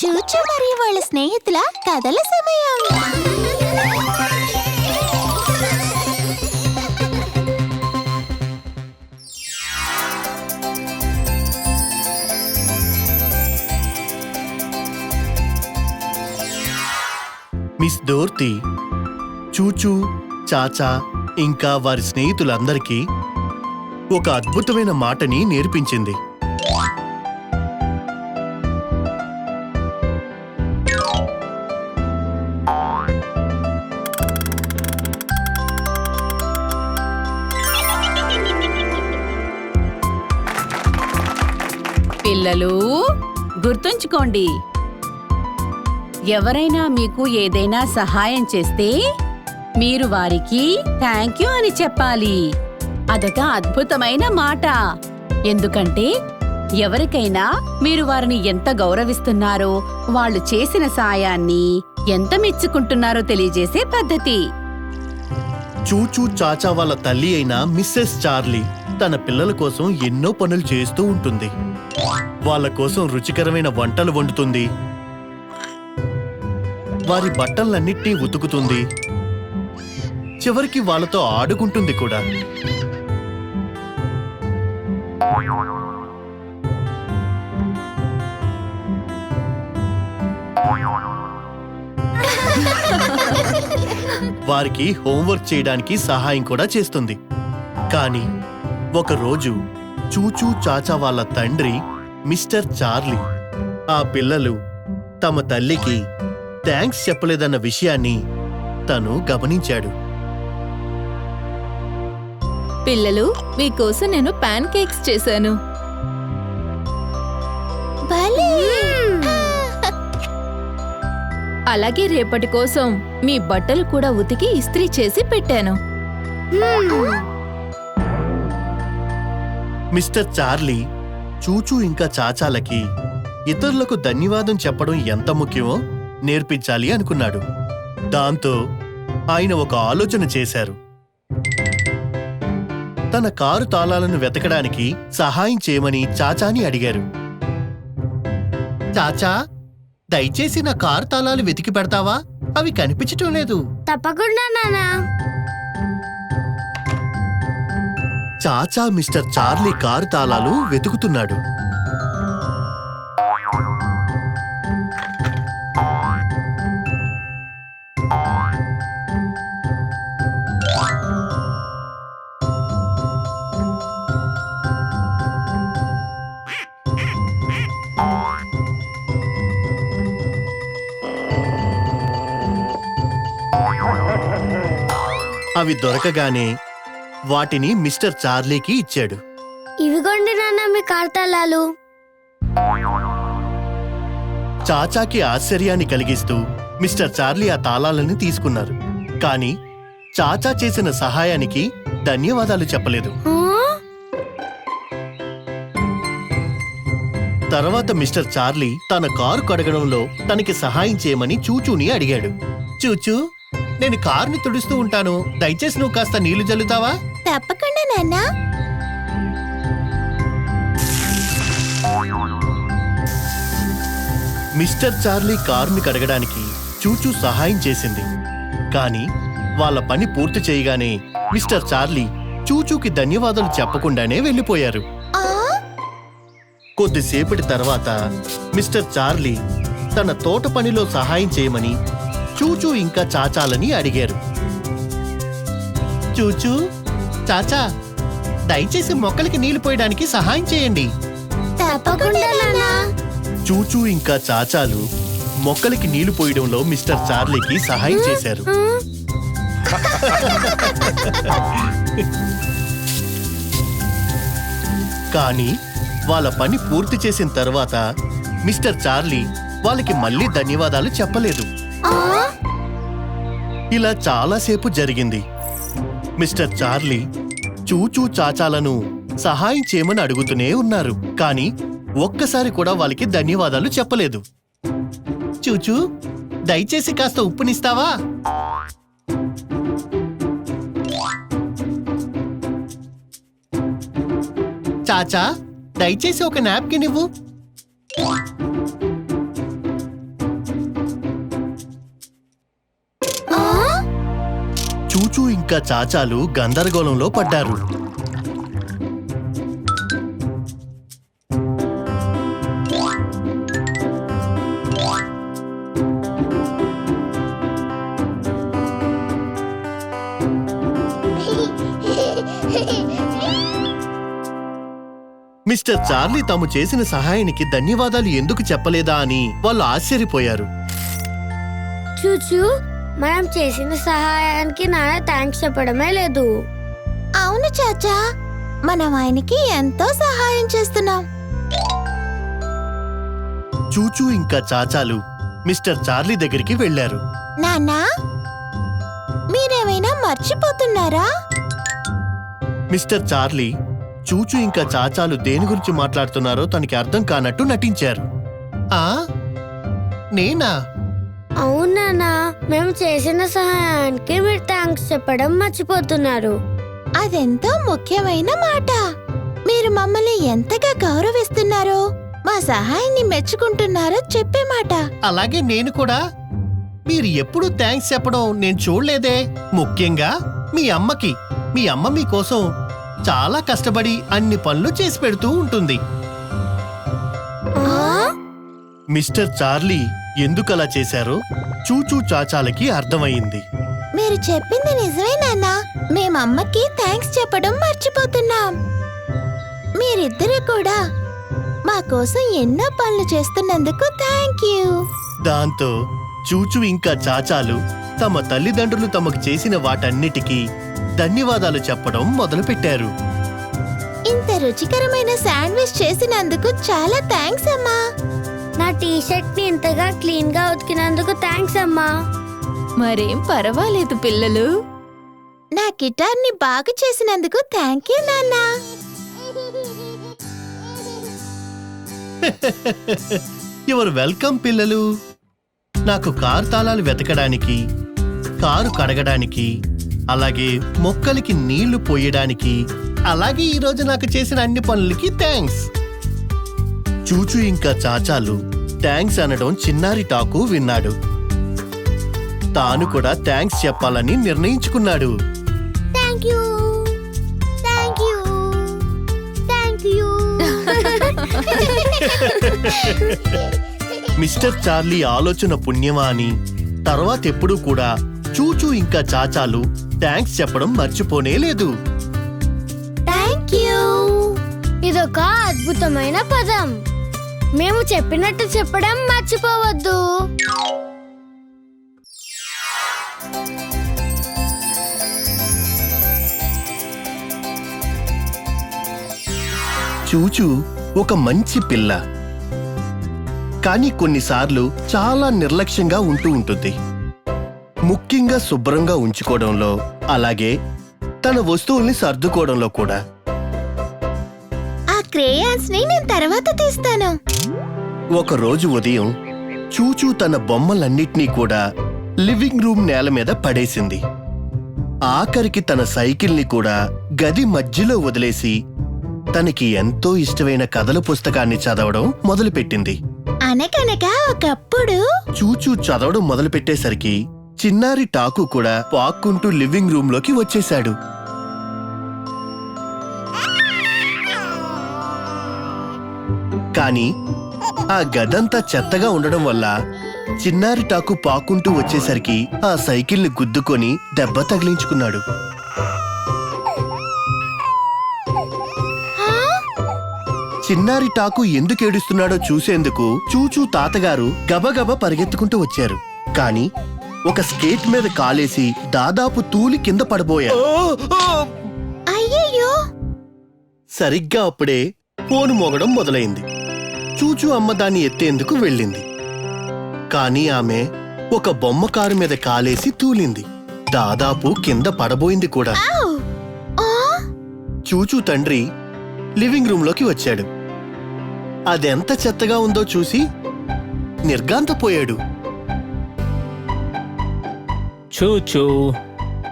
చూచు మరియు వాళ్ళ స్నేహితుల కథల సమయం. మిస్ డోర్తి చూచూ చాచా ఇంకా వారి స్నేహితులందరికీ ఒక అద్భుతమైన మాటని నేర్పించింది. పిల్లలు గుర్తుంచుకోండి. ఎవరైనా మీకు ఏదైనా సహాయం చేస్తే మీరు వారికి థ్యాంక్ యూ అని చెప్పాలి. అదొక అద్భుతమైన మాట. ఎందుకంటే ఎవరికైనా మీరు వారిని ఎంత గౌరవిస్తున్నారో వాళ్ళు చేసిన సాయాన్ని ఎంత మెచ్చుకుంటున్నారో తెలియజేసే పద్ధతి. చూచూ చాచా వాళ్ళ తల్లి అయిన మిస్సెస్ చార్లీ తన పిల్లల కోసం ఎన్నో పనులు చేస్తూ ఉంటుంది. వాళ్ళ కోసం రుచికరమైన వంటలు వండుతుంది. వారి బట్టలన్నిటినీ ఉతుకుతుంది. చివరికి వాళ్ళతో ఆడుకుంటుంది కూడా. వారికి హోంవర్క్ చేయడానికి సహాయం కూడా చేస్తుంది. కానీ ఒకరోజు చూచూ చాచా వాళ్ళ తండ్రి మిస్టర్ చార్లీ ఆ పిల్లలు తమ తల్లికి థ్యాంక్స్ చెప్పలేదన్న విషయాన్ని తను గమనించాడు. పిల్లలు మీకోసం నేను పాన్ కేక్స్ చేశాను. భలే! అలాగే రేపటి కోసం మీ బట్టలు కూడా ఉతికి ఇస్త్రీ చేసి పెట్టాను. మిస్టర్ చార్లీ చూచూ ఇంకా చాచాలకి ఇతరులకు ధన్యవాదం చెప్పడం ఎంత ముఖ్యమో నేర్పించాలి అనుకున్నాడు. దాంతో ఆయన ఒక ఆలోచన చేశారు. తన కారు తాళాలను వెతకడానికి సహాయం చేయమని చాచాని అడిగారు. చాచా దయచేసి నా కారు తాళాలు వెతికి పెడతావా? అవి కనిపించటం లేదు. తప్పకుండా నానా చాచా మిస్టర్ చార్లీ కారు తాళాలు వెతుకుతున్నాడు. అవి దొరకగానే వాటిని మిస్టర్ చార్లీకి ఇచ్చాడు. ఇవిగోండి నాన్న మీ కార్తాళాలు చాచాకి ఆశ్చర్యాన్ని కలిగిస్తూ మిస్టర్ చార్లీ ఆ తాళాలని తీసుకున్నారు. కానీ చాచా చేసిన సహాయానికి ధన్యవాదాలు చెప్పలేదు. తర్వాత మిస్టర్ చార్లీ తన కారు కడగడంలో తనకి సహాయం చేయమని చూచూని అడిగాడు. చూచూ నేను కారుని తుడుస్తూ ఉంటాను. దయచేసి నువ్వు కాస్త నీళ్ళు జల్లుతావా? తప్పకుండా నాన్నా. మిస్టర్ చార్లీ కారుని కడగడానికి చూచూ సహాయం చేసింది. కానీ వాళ్ళ పని పూర్తి చేయగానే మిస్టర్ చార్లీ చూచూకి ధన్యవాదాలు చెప్పకుండానే వెళ్ళిపోయారు. కొద్దిసేపటి తర్వాత మిస్టర్ చార్లీ తన తోట పనిలో సహాయం చేయమని చూచూ ఇంకా చాచాలని అడిగారు. చూచూ చాచా దయచేసి మొక్కలకి నీళ్ళు పోయడానికి సహాయం చేయండి. చూచూ ఇంకా చాచాలు మొక్కలకి నీళ్ళు పోయడంలో మిస్టర్ చార్లీకి సహాయం చేశారు. కానీ వాళ్ళ పని పూర్తి చేసిన తర్వాత మిస్టర్ చార్లీ వాళ్ళకి మళ్ళీ ధన్యవాదాలు చెప్పలేదు. ఇలా చాలాసేపు జరిగింది. మిస్టర్ చార్లీ చూచూ చాచాలను సహాయం చేయమని అడుగుతూనే ఉన్నారు. కానీ ఒక్కసారి కూడా వాళ్ళకి ధన్యవాదాలు చెప్పలేదు. చూచూ దయచేసి కాస్త ఉప్పునిస్తావా? చాచా దయచేసి ఒక నాప్కిన్ ఇవ్వు. ఇంకా చాచాలు గందరగోళంలో పడ్డారు. మిస్టర్ చార్లీ తాము చేసిన సహాయానికి ధన్యవాదాలు ఎందుకు చెప్పలేదా అని వాళ్ళు ఆశ్చర్యపోయారు. చూచూ మనం చేసిన సహాయానికి నాన్న థ్యాంక్స్ చెప్పడమే లేదు. అవును చాచా మనం ఆయనకి ఎంతో సహాయం చేస్తున్నాం. చూచూ ఇంకా చాచాలు మిస్టర్ చార్లీ దగ్గరికి వెళ్ళారు నాన్నా మీరేమైనా మర్చిపోతున్నారా? మిస్టర్ చార్లీ చూచూ ఇంకా చాచాలు దేని గురించి మాట్లాడుతున్నారో తనకి అర్థం కానట్టు నటించారు. ఆ? నేనా? అవును మేము చేసిన సహాయానికి మీరు థ్యాంక్స్ చెప్పడం మర్చిపోతున్నారు. అదెంతో ముఖ్యమైన మాట. మీరు మమ్మల్ని ఎంతగా గౌరవిస్తున్నారో మా సహాయాన్ని మెచ్చుకుంటున్నారో చెప్పే మాట. అలాగే నేను కూడా. మీరు ఎప్పుడు థ్యాంక్స్ చెప్పడం నేను చూడలేదే. ముఖ్యంగా మీ అమ్మకి. మీ అమ్మ మీకోసం చాలా కష్టపడి అన్ని పనులు చేసి పెడుతూ ఉంటుంది. ఆ? మిస్టర్ చార్లీ ఎందుకలా చేశారో? చూచూ చాచాలకి అర్థమైంది మీరు చెప్పింది నిజమే నాన్నా. మేమమ్మకి థ్యాంక్స్ చెప్పడం మర్చిపోతున్నాం. మీరిద్దరూ కూడా మా కోసం ఎన్నో పనులు చేస్తున్నందుకు థ్యాంక్ యూ దాంతో చూచూ ఇంకా చాచాలు తమ తల్లిదండ్రులు తమకు చేసిన వాటన్నిటికీ ధన్యవాదాలు చెప్పడం మొదలుపెట్టారు. ఇంత రుచికరమైన శాండ్విచ్ చేసినందుకు చాలా థ్యాంక్స్ అమ్మా. నా టీ షర్ట్ని ఇంతగా క్లీన్గా ఉతికినందుకు థ్యాంక్స్ అమ్మా. మరేం పర్వాలేదు పిల్లలు. నా గిటార్ని బాగు చేసినందుకు థ్యాంక్ యూ నాన్నా. యువర్ వెల్కమ్ పిల్లలు? నాకు కారు తాళాలు వెతకడానికి కారు కడగడానికి అలాగే మొక్కలకి నీళ్ళు పోయడానికి అలాగే ఈరోజు నాకు చేసిన అన్ని పనులకి థ్యాంక్స్ చూచు ఇంకా చాచాలు. థ్యాంక్స్ అనడం చిన్నారి టాకు విన్నాడు. తాను కూడా థ్యాంక్స్ చెప్పాలని నిర్ణయించుకున్నాడు. మిస్టర్ చార్లీ ఆలోచన పుణ్యమా అని. తర్వాత ఎప్పుడూ కూడా చూచూ ఇంకా చాచాలు థ్యాంక్స్ చెప్పడం మర్చిపోనే లేదు. ఇదొక అద్భుతమైన పదం. మేము చెప్పినట్టు చెప్పడం మర్చిపోవద్దు. చూచు ఒక మంచి పిల్ల. కానీ కొన్నిసార్లు చాలా నిర్లక్ష్యంగా ఉంటూ ఉంటుంది. ముఖ్యంగా శుభ్రంగా ఉంచుకోవడంలో అలాగే తన వస్తువుల్ని సర్దుకోవడంలో కూడా. క్రేయాన్స్ని నేను తర్వాత తీస్తాను. ఒక రోజు ఉదయం చూచూ తన బొమ్మలన్నిటినీ కూడా లివింగ్ రూమ్ నేల మీద పడేసింది. ఆఖరికి తన సైకిల్ని కూడా గది మధ్యలో వదిలేసి తనకి ఎంతో ఇష్టమైన కథల పుస్తకాన్ని చదవడం మొదలుపెట్టింది. అనగనగా ఒకప్పుడు చూచూ చదవడం మొదలుపెట్టేసరికి చిన్నారి టాకు కూడా పాక్కుంటూ లివింగ్ రూమ్లోకి వచ్చేశాడు. కాని ఆ గదంతా చెత్తగా ఉండడం వల్ల చిన్నారి టాకు పాక్కుంటూ వచ్చేసరికి ఆ సైకిల్ని గుద్దుకొని దెబ్బ తగిలించుకున్నాడు. చిన్నారి టాకు ఎందుకు ఏడుస్తున్నాడో చూసేందుకు చూచూ తాతగారు గబగబా పరిగెత్తుకుంటూ వచ్చారు. కాని ఒక స్కేట్ మీద కాలేసి దాదాపు తూలి కింద పడబోయారు అయ్యయ్యో! సరిగ్గా అప్పుడే ఫోను మోగడం మొదలైంది. చూచూ అమ్మ దాన్ని ఎత్తేందుకు వెళ్ళింది. కానీ ఆమె ఒక బొమ్మ కారు మీద కాలేసి తూలింది. దాదాపు కింద పడబోయింది కూడా! చూచూ తండ్రి లివింగ్ రూంలోకి వచ్చాడు. అదెంత చెత్తగా ఉందో చూసి నిర్గాంతపోయాడు చూచూ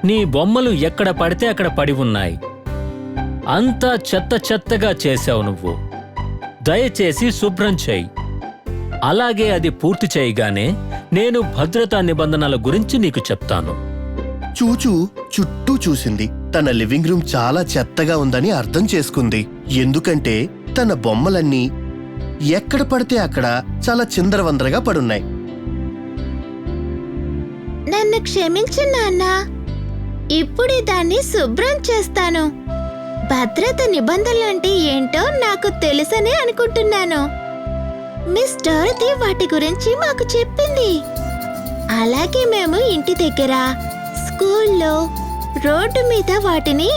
నీ బొమ్మలు ఎక్కడ పడితే అక్కడ పడి ఉన్నాయి. అంతా చెత్త చెత్తగా చేశావు నువ్వు. దయచేసి శుభ్రం చేయి. అలాగే అది పూర్తి చేయగానే నేను భద్రతా నిబంధనల గురించి నీకు చెప్తాను. చూచూ చుట్టూ చూసింది. తన లివింగ్ రూమ్ చాలా చెత్తగా ఉందని అర్థం చేసుకుంది. ఎందుకంటే తన బొమ్మలన్నీ ఎక్కడ పడితే అక్కడ చాలా చిందరవందరగా పడున్నాయి. నన్ను క్షమించు నాన్న. ఇప్పుడే దాన్ని శుభ్రం చేస్తాను. భద్రత నిబంధనలంటే ఏంటో నాకు తెలుసనే అనుకుంటున్నాను. మిస్ డారతి వాటి గురించి మాకు చెప్పింది. అలాగే మేము ఇంటి దగ్గర స్కూల్లో రోడ్డు మీద వాటిని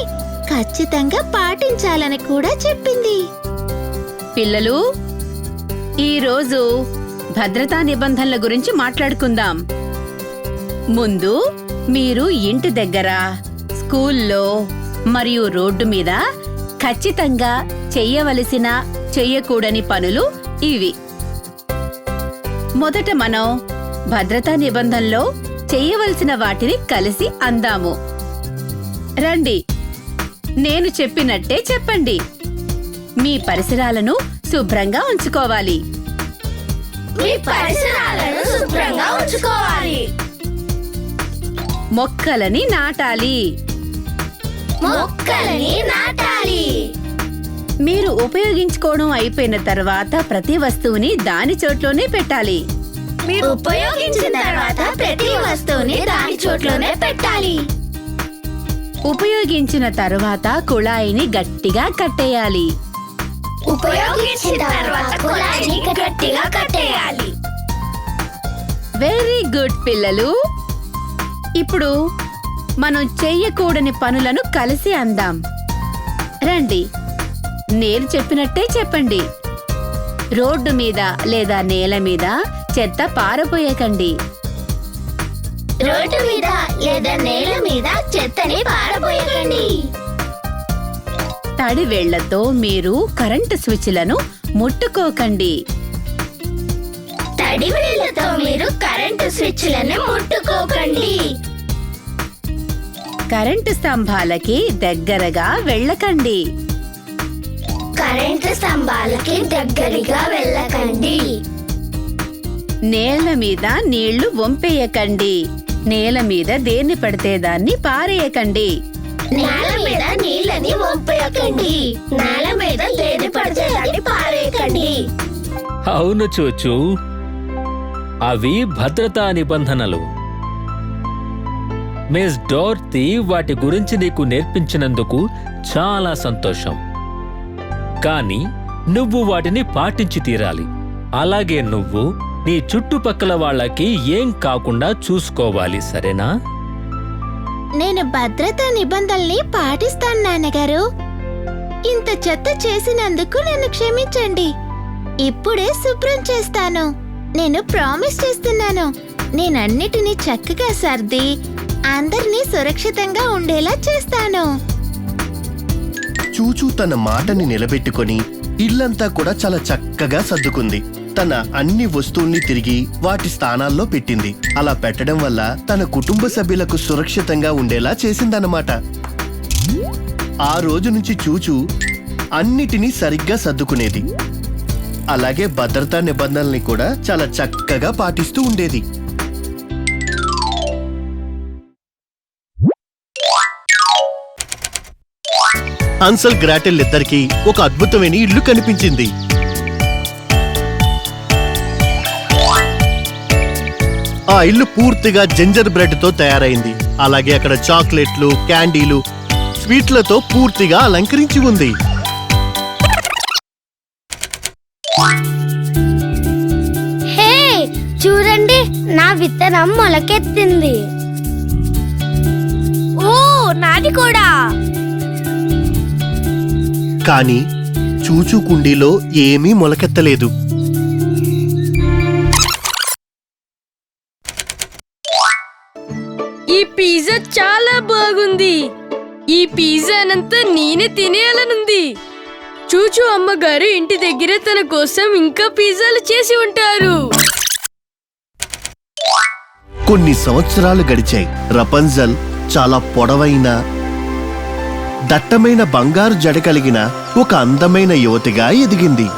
ఖచ్చితంగా పాటించాలని కూడా చెప్పింది. పిల్లలు ఈరోజు భద్రతా నిబంధనల గురించి మాట్లాడుకుందాం. ముందు మీరు ఇంటి దగ్గర స్కూల్లో మరియు రోడ్డు మీద ఖచ్చితంగా చెయ్యవలసిన చెయ్యకూడని పనులు ఇవి. మొదట మనం భద్రతా నిబంధనలో చెయ్యవలసిన వాటిని కలిసి అందాము. రండి. నేను చెప్పినట్టే చెప్పండి. మీ పరిసరాలను శుభ్రంగా ఉంచుకోవాలి. మీ పరిసరాలను శుభ్రంగా ఉంచుకోవాలి. మొక్కలని నాటాలి. మొక్కలని నాటాలి. మీరు ఉపయోగించుకోవడం అయిపోయిన తర్వాత ప్రతి వస్తువుని దాని చోట్లోనే పెట్టాలి. ఉపయోగించిన తర్వాత ప్రతి వస్తువుని దాని చోట్లోనే పెట్టాలి. ఉపయోగించిన తర్వాత కుళాయిని గట్టిగా కట్టేయాలి. ఉపయోగించిన తర్వాత కుళాయిని గట్టిగా కట్టేయాలి. వెరీ గుడ్ పిల్లలు. ఇప్పుడు మనం చెయ్యకూడని పనులను కలిసి అందాం. రండి. నేను చెప్పినట్టే చెప్పండి. రోడ్డు మీద లేదా నేల మీద చెత్త పారపోయకండి రోడ్డు మీద లేదా నేల మీద చెత్తని పారబోయకండి. తడి వేళ్ళతో మీరు కరెంటు స్విచ్లను ముట్టుకోకండి. తడి వేళ్ళతో మీరు కరెంటు స్విచ్లను ముట్టుకోకండి. కరెంటు స్తంభాలకి దగ్గరగా వెళ్ళకండి. కరెంటు స్తంభాలకి దగ్గరగా వెళ్ళకండి. నేల మీద నీళ్ళు వంపేయకండి. నేల మీద దేన్ని పడితే దాన్ని పారేయకండి. నేల మీద నీళ్ళని వంపేయకండి. నేల మీద దేని పడితే దాన్ని పారేయకండి. అవును చూచు అవి భద్రతా నిబంధనలు. మిస్ డోర్తి వాటి గురించి నీకు నేర్పించినందుకు చాలా సంతోషం. కానీ నువ్వు వాటిని పాటించి తీరాలి. అలాగే నువ్వు నీ చుట్టుపక్కల వాళ్ళకి ఏం కాకుండా చూసుకోవాలి సరేనా? నేను భద్రతా నిబంధనల్ని పాటిస్తాను నాన్నగారు. ఇంత చెత్త చేసినందుకు నన్ను క్షమించండి. ఇప్పుడే శుభ్రం చేస్తాను. నేను ప్రామిస్ చేస్తున్నాను. నేనన్నిటినీ చక్కగా సర్ది అందరినీ సురక్షితంగా ఉండేలా చేస్తాను. చూచూ తన మాటని నిలబెట్టుకొని ఇల్లంతా కూడా చాలా చక్కగా సర్దుకుంది. తన అన్ని వస్తువుల్ని తిరిగి వాటి స్థానాల్లో పెట్టింది. అలా పెట్టడం వల్ల తన కుటుంబ సభ్యులకు సురక్షితంగా ఉండేలా చేసిందన్నమాట. ఆ రోజు నుంచి చూచూ అన్నిటినీ సరిగ్గా సర్దుకునేది. అలాగే భద్రతా నిబంధనల్ని కూడా చాలా చక్కగా పాటిస్తూ ఉండేది. హన్సల్ గ్రాటెల్ ఇద్దరికి ఒక అద్భుతమైన ఇల్లు కనిపించింది. ఆ ఇల్లు పూర్తిగా జింజర్ బ్రెడ్తో తయారైంది. అలాగే అక్కడ చాక్లెట్లు క్యాండీలు స్వీట్లతో పూర్తిగా అలంకరించి ఉంది. హే చూడండి నా విత్తనం మొలకెత్తింది. ఓ నాది కూడా. కానీ చూచూ కుండీలో ఏమీ మొలకెత్తలేదు. ఈ పిజ్జా చాలా బాగుంది. ఈ పిజ్జానంతా నేనే తినేయాలనుంది. చూచు అమ్మగారు ఇంటి దగ్గర తన కోసం ఇంకా పిజ్జాలు చేసి ఉంటారు. కొన్ని సంవత్సరాలు గడిచాయి. రపంజల్ చాలా పొడవైన దట్టమైన బంగారు జడ కలిగిన ఒక అందమైన యువతిగా ఎదిగింది.